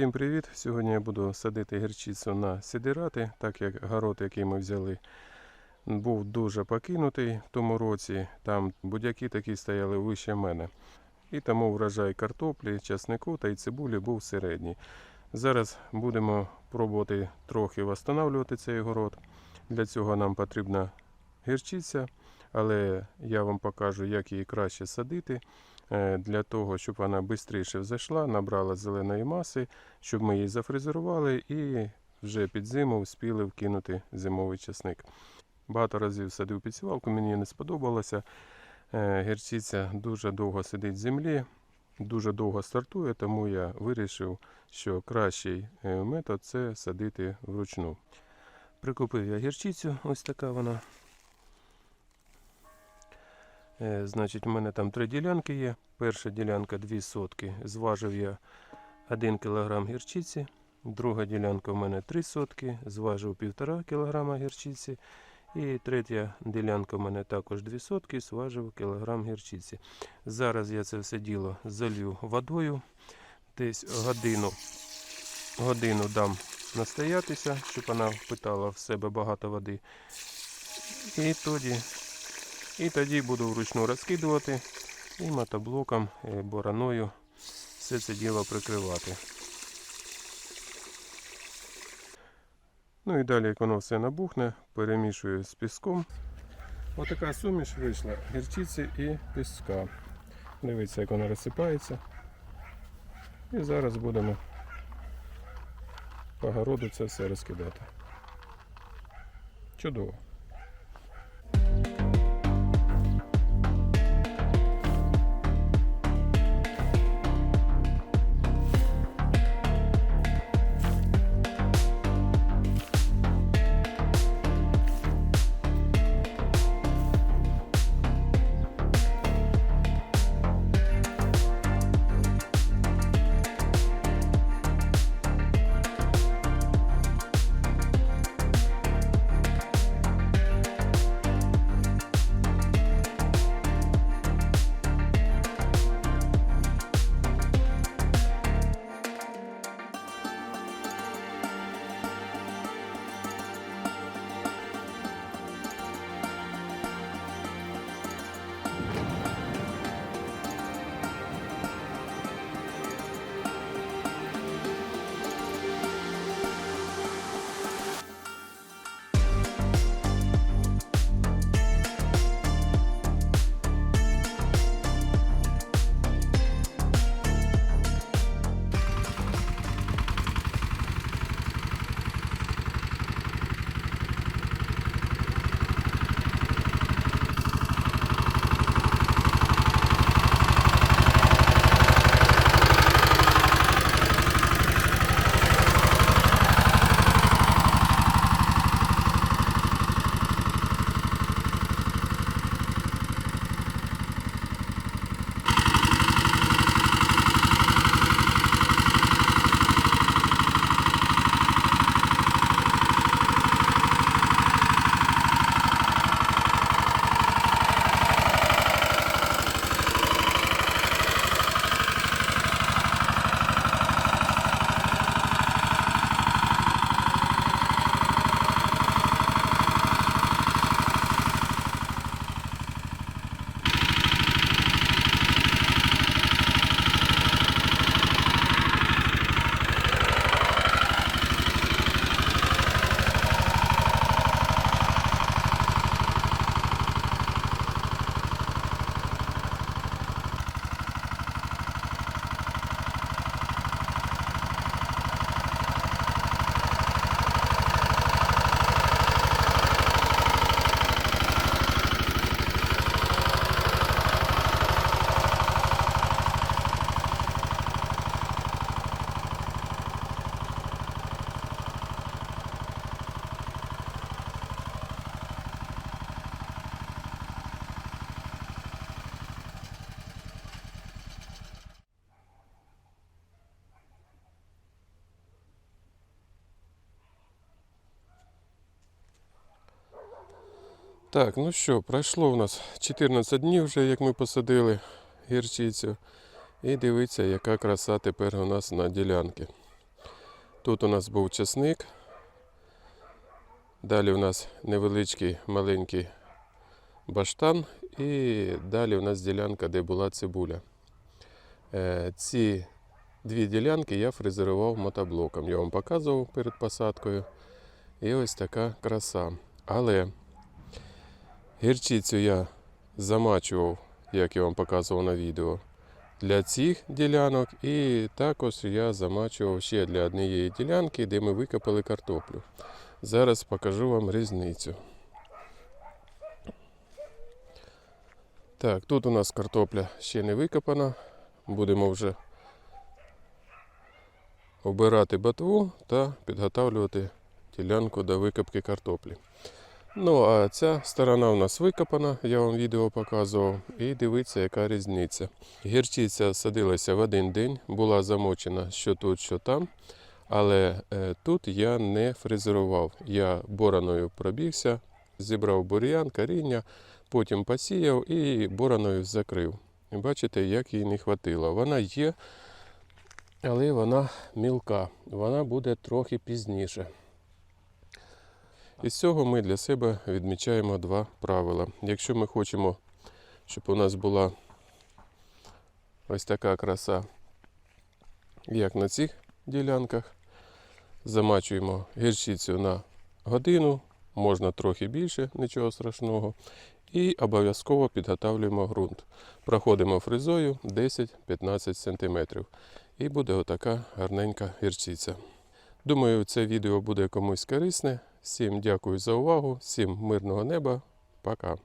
Всім привіт! Сьогодні я буду садити гірчицю на сидирати, так як город, який ми взяли, був дуже покинутий в тому році. Там будяки такі стояли вище мене. І тому врожай картоплі, часнику та й цибулі був середній. Зараз будемо пробувати трохи встановлювати цей город. Для цього нам потрібна гірчиця, але я вам покажу, як її краще садити. Е, Для того, щоб вона швидше взайшла, набрала зеленої маси, щоб ми її зафрезерували і вже під зиму вспіли вкинути зимовий часник. Багато разів садив підсівалку, мені не сподобалося. Е, Гірчиця дуже довго сидить в землі, дуже довго стартує, тому я вирішив, що кращий е, метод це садити вручну. Прикупив я гірчицю, ось така вона. Е, Значить, у мене там три ділянки є. Перша ділянка 2 сотки. Зважив я 1 кг гірчиці. Друга ділянка у мене 3 сотки, зважив 1,5 кг гірчиці. І третя ділянка у мене також 2 сотки, зважив кілограм гірчиці. Зараз я це все діло залью водою. Десь годину, годину дам настоятися, щоб вона впитала в себе багато води. І тоді і тоді буду вручну розкидувати і мотоблоком, е, бороною все це діло прикривати. Ну і далі, як воно все набухне, перемішую з піском. Отака суміш вийшла гірчиці і піска. Дивіться, як вона розсипається. І зараз будемо по городу це все розкидати. Чудово. Так, ну що, пройшло у нас 14 днів вже, як ми посадили гірчицю. І дивіться, яка краса тепер у нас на ділянці. Тут у нас був часник. Далі у нас невеличкий маленький баштан. І далі у нас ділянка, де була цибуля. Е, Ці дві ділянки я фрезерував мотоблоком. Я вам показував перед посадкою. І ось така краса. Але гірчицю я замачував, як я вам показував на відео, для цих ділянок. І також я замачував ще для однієї ділянки, де ми викопали картоплю. Зараз покажу вам різницю. Так, тут у нас картопля ще не викопана. Будемо вже обирати ботву та підготовлювати ділянку до викопки картоплі. Ну, а ця сторона у нас викопана, я вам відео показував. І дивіться, яка різниця. Гірчиця садилася в один день, була замочена що тут, що там. Але е, тут я не фрезерував. Я бороною пробігся, зібрав бур'ян, коріння, потім посіяв і бороною закрив. Бачите, як їй не хватило. Вона є, але вона мілка. Вона буде трохи пізніше. Із цього ми для себе відмічаємо два правила. Якщо ми хочемо, щоб у нас була ось така краса, як на цих ділянках, замачуємо гірчицю на годину, можна трохи більше, нічого страшного. І обов'язково підготовлюємо ґрунт. Проходимо фрезою 10-15 см. І буде отака гарненька гірчиця. Думаю, це відео буде комусь корисне. Всім дякую за увагу, всім мирного неба. Пока.